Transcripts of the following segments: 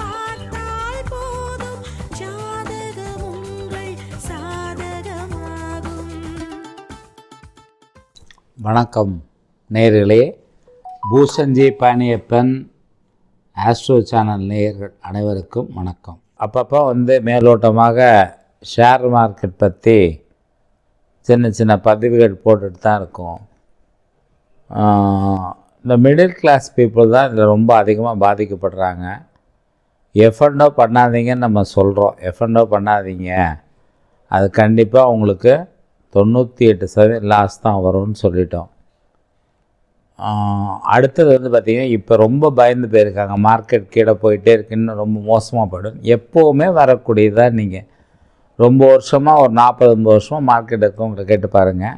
பார்த்தால் போதும். ஜாதகம் உங்கள் சாதகமாகும். வணக்கம் நேர்களே பூஷன்ஜி பாணியப்பன் ஆஸ்ட்ரோ சேனல் நேயர்கள் அனைவருக்கும் வணக்கம். அப்பப்போ வந்து மேலோட்டமாக ஷேர் மார்க்கெட் பற்றி சின்ன சின்ன பதிவுகள் போட்டுட்டு தான் இருக்கும். இந்த மிடில் கிளாஸ் பீப்புள் தான் இதில் ரொம்ப அதிகமாக பாதிக்கப்படுறாங்க. எஃப்என்டோ பண்ணாதீங்கன்னு நம்ம சொல்கிறோம் எஃபண்டோ பண்ணாதீங்க. அது கண்டிப்பாக உங்களுக்கு தொண்ணூற்றி எட்டு சதவீதம் லாஸ் தான் வரும்னு சொல்லிட்டோம். அடுத்தது வந்து பார்த்திங்கன்னா இப்போ ரொம்ப பயந்து போயிருக்காங்க. மார்க்கெட் கீழே போயிட்டே இருக்குன்னு ரொம்ப மோசமாக போயிடும். எப்போவுமே வரக்கூடியதாக நீங்கள் ரொம்ப வருஷமாக ஒரு நாற்பது ஐம்பது வருஷமாக மார்க்கெட் இருக்கவங்களை கேட்டு பாருங்கள்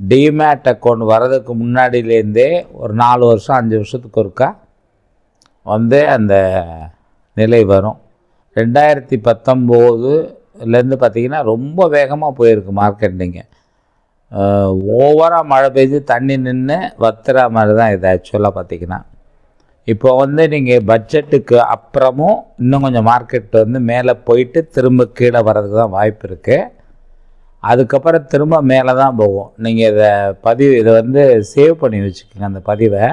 டிமேட் அக்கௌண்ட் வர்றதுக்கு முன்னாடியிலேருந்தே ஒரு நாலு வருஷம் அஞ்சு வருஷத்துக்கு ஒருக்கா வந்து அந்த நிலை வரும். ரெண்டாயிரத்தி பத்தொம்போதுலேருந்து பார்த்திங்கன்னா ரொம்ப வேகமாக போயிருக்கு மார்க்கெட் நீங்கள் ஓவராக மழை பெய்து தண்ணி நின்று வத்துற மாதிரி தான் இது ஆக்சுவலாக பார்த்திங்கன்னா. இப்போ வந்து நீங்கள் பட்ஜெட்டுக்கு அப்புறமும் இன்னும் கொஞ்சம் மார்க்கெட் வந்து மேலே போயிட்டு திரும்ப கீழே வர்றதுக்கு தான் வாய்ப்பு இருக்குது அதுக்கப்புறம் திரும்ப மேலே தான் போகும். நீங்கள் இதை பதிவு இதை வந்து சேவ் பண்ணி வச்சுக்கோங்க அந்த பதிவை.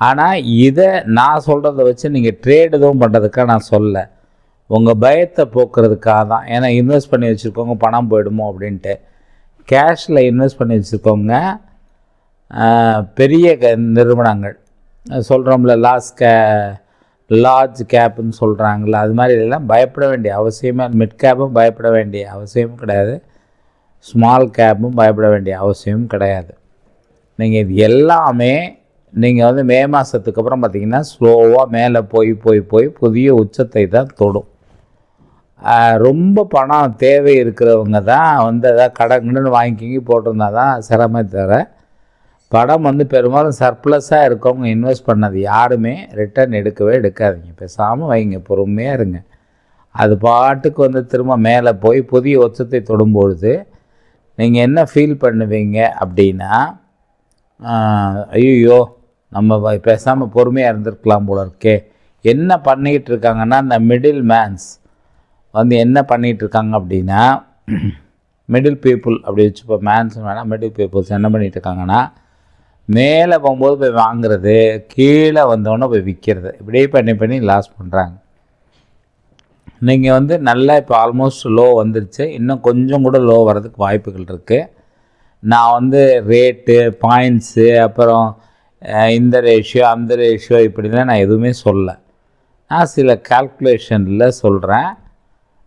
ஆனால் இதை நான் சொல்கிறத வச்சு நீங்கள் ட்ரேட் எதுவும் பண்ணுறதுக்காக நான் சொல்ல. உங்கள் பயத்தை போக்குறதுக்காக தான். ஏன்னா இன்வெஸ்ட் பண்ணி வச்சுருக்கோங்க பணம் போயிடுமோ அப்படின்ட்டு. கேஷில் இன்வெஸ்ட் பண்ணி வச்சுருக்கோங்க பெரிய க நிறுவனங்கள். சொல்கிறோம்ல லாஸ் கே லார்ஜ் கேப்புன்னு சொல்கிறாங்கள அது மாதிரி எல்லாம் பயப்பட வேண்டிய அவசியமே மிட் கேப்பும் பயப்பட வேண்டிய அவசியமும் கிடையாது. ஸ்மால் கேப்பும் பயப்பட வேண்டிய அவசியமும் கிடையாது. நீங்கள் இது எல்லாமே நீங்கள் வந்து மே மாதத்துக்கு அப்புறம் பார்த்திங்கன்னா ஸ்லோவாக மேலே போய் போய் போய் புதிய உச்சத்தை தான் தொடும். ரொம்ப பணம் தேவை இருக்கிறவங்க தான் வந்து எதாவது கடங்குன்னு வாங்கிக்கிங்க போட்டிருந்தா தான் சிரமம் தவிர படம் வந்து பெரும்பாலும் சர்ப்ளஸாக இருக்கவங்க இன்வெஸ்ட் பண்ணது யாருமே ரிட்டர்ன் எடுக்கவே எடுக்காதீங்க. பேசாமல் வைங்க பொறுமையாக இருங்க. அது பாட்டுக்கு வந்து திரும்ப மேலே போய் புதிய உச்சத்தை தொடும்பொழுது நீங்கள் என்ன ஃபீல் பண்ணுவீங்க அப்படின்னா ஐயோ நம்ம பேசாமல் பொறுமையாக இருந்திருக்கலாம் போல இருக்கே. என்ன பண்ணிக்கிட்டு இருக்காங்கன்னா இந்த மிடில் மேன்ஸ் வந்து என்ன பண்ணிகிட்டு இருக்காங்க அப்படின்னா மிடில் பீப்புள் அப்படி வச்சு இப்போ மேன்ஸ் வேணால் மிடில் பீப்புள்ஸ் என்ன பண்ணிகிட்டு இருக்காங்கன்னா மேலே போகும்போது போய் வாங்குறது கீழே வந்தோடனே போய் விற்கிறது இப்படியே பண்ணி பண்ணி லாஸ் பண்ணுறாங்க நீங்கள் வந்து நல்லா இப்போ ஆல்மோஸ்ட் லோ வந்துருச்சு. இன்னும் கொஞ்சம் கூட லோ வர்றதுக்கு வாய்ப்புகள் இருக்குது நான் வந்து ரேட்டு பாயிண்ட்ஸு அப்புறம் இந்த ரேஷியோ அந்த ரேஷியோ இப்படிலாம் நான் எதுவுமே சொல்ல நான் சில கால்குலேஷனில் சொல்கிறேன்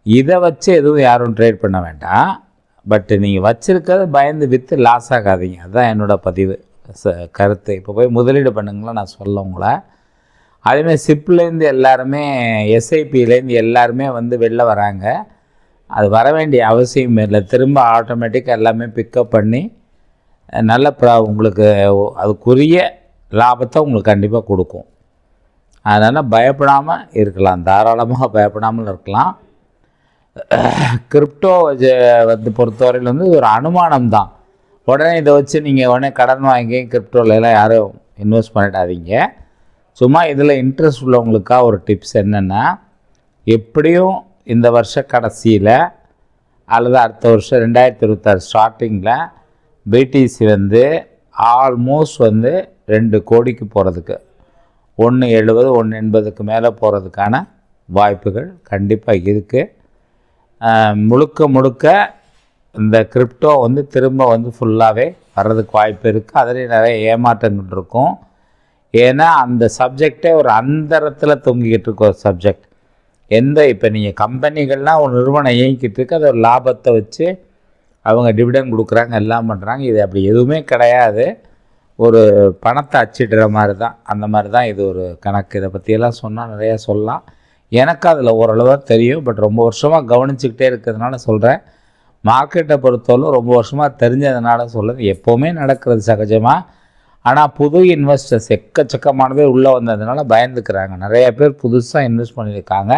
இதை வச்சு எதுவும் யாரும் ட்ரேட் பண்ண வேண்டாம். பட்டு நீங்கள் வச்சுருக்கிறது பயந்து விற்று லாஸ் ஆகாதீங்க. அதுதான் என்னோட பதிவு. ச கருத்து. இப்போ போய் முதலீடு பண்ணுங்களா நான் சொல்ல உங்களை. அதேமாதிரி சிப்லேருந்து எல்லாருமே எஸ்ஐபியிலேருந்து எல்லாருமே வந்து வெளில வராங்க. அது வர வேண்டிய அவசியம் இல்லை. திரும்ப ஆட்டோமேட்டிக்காக எல்லாமே பிக்கப் பண்ணி நல்ல ப்ரா உங்களுக்கு அதுக்குரிய லாபத்தை உங்களுக்கு கண்டிப்பாக கொடுக்கும். அதனால் பயப்படாமல் இருக்கலாம். தாராளமாக பயப்படாமல் இருக்கலாம். கிரிப்டோ வந்து பொறுத்தவரையில் வந்து ஒரு அனுமானம் தான். உடனே இதை வச்சு நீங்கள் உடனே கடன் வாங்கி கிரிப்டோல எல்லாம் யாரும் இன்வெஸ்ட் பண்ணிடாதீங்க. சும்மா இதில் இன்ட்ரெஸ்ட் உள்ளவங்களுக்காக ஒரு டிப்ஸ் என்னென்னா எப்படியும் இந்த வருஷ கடைசியில் அல்லது அடுத்த வருஷம் ரெண்டாயிரத்தி இருபத்தாறு ஸ்டார்டிங்கில் பிடிசி வந்து ஆல்மோஸ்ட் வந்து ரெண்டு கோடிக்கு போகிறதுக்கு ஒன்று எழுபது ஒன்று எண்பதுக்கு மேலே போகிறதுக்கான வாய்ப்புகள் கண்டிப்பாக இருக்குது முழுக்க முழுக்க இந்த கிரிப்டோ வந்து திரும்ப வந்து ஃபுல்லாகவே வர்றதுக்கு வாய்ப்பு இருக்குது அதுலேயும் நிறைய ஏமாற்றங்கள் இருக்கும். ஏன்னா அந்த சப்ஜெக்டே ஒரு அந்தரத்தில் தொங்கிக்கிட்டு இருக்க ஒரு சப்ஜெக்ட் எந்த இப்போ நீங்கள் கம்பெனிகள்லாம் ஒரு நிறுவனம் இயங்கிக்கிட்டு இருக்கு அது ஒரு லாபத்தை வச்சு அவங்க டிவிடன் கொடுக்குறாங்க எல்லாம் பண்ணுறாங்க இது அப்படி எதுவுமே கிடையாது. ஒரு பணத்தை அச்சிடுற மாதிரி தான் அந்த மாதிரி தான் இது ஒரு கணக்கு. இதை பற்றியெல்லாம் சொன்னால் நிறையா சொல்லலாம். எனக்கு அதில் ஓரளவு தெரியும். பட் ரொம்ப வருஷமாக கவனிச்சுக்கிட்டே இருக்கிறதுனால சொல்கிறேன் மார்க்கெட்டை பொறுத்தவரை ரொம்ப வருஷமாக தெரிஞ்சதுனால சொல்லுது எப்போவுமே நடக்கிறது சகஜமாக ஆனால் புது இன்வெஸ்டர்ஸ் எக்கச்சக்கமானதே உள்ளே வந்ததுனால பயந்துக்கிறாங்க. நிறைய பேர் புதுசாக இன்வெஸ்ட் பண்ணியிருக்காங்க.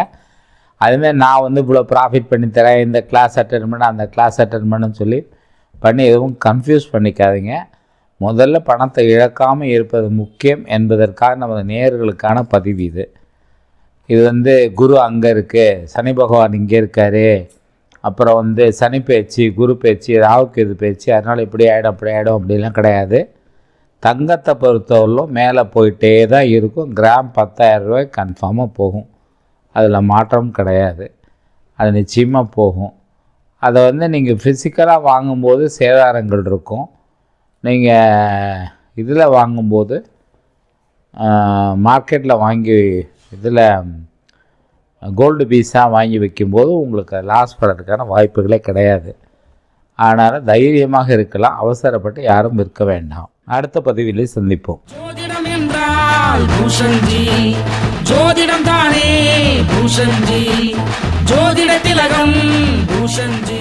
அதுமாரி நான் வந்து இவ்வளோ ப்ராஃபிட் பண்ணி தரேன். இந்த கிளாஸ் அட்டன் பண்ண அந்த கிளாஸ் அட்டன் பண்ணுன்னு சொல்லி பண்ணி எதுவும் கன்ஃபியூஸ் பண்ணிக்காதீங்க. முதல்ல பணத்தை இழக்காமல் இருப்பது முக்கியம் என்பதற்காக நமது நேர்களுக்கான பதிவு இது. இது வந்து குரு அங்கே இருக்குது சனி பகவான் இங்கே இருக்காரு. அப்புறம் வந்து சனி பேச்சு குரு பேச்சு ராவுக்கு இது பேச்சு அதனால் இப்படி ஆகிடும் அப்படி ஆகிடும் அப்படிலாம் கிடையாது. தங்கத்தை பொறுத்தவரையிலும் மேலே போயிட்டே தான் இருக்கும். கிராம் பத்தாயிரம் ரூபாய் கன்ஃபார்மாக போகும். அதில் மாற்றம் கிடையாது. அது நிச்சயமாக போகும். அதை வந்து நீங்கள் ஃபிசிக்கலாக வாங்கும்போது சேதாரங்கள் இருக்கும். நீங்கள் இதில் வாங்கும்போது மார்க்கெட்டில் வாங்கி இதில் கோல்டு பீஸாக வாங்கி வைக்கும்போது உங்களுக்கு லாஸ் பண்ணுறதுக்கான வாய்ப்புகளே கிடையாது. அதனால் தைரியமாக இருக்கலாம். அவசரப்பட்டு யாரும் விற்க வேண்டாம். அடுத்த பதிவிலே சந்திப்போம். ஜோதிடம் என்றால் பூஷன்ஜி ஜோதிடம் தானே பூஷன்ஜி ஜோதிட திலகம் பூஷன்ஜி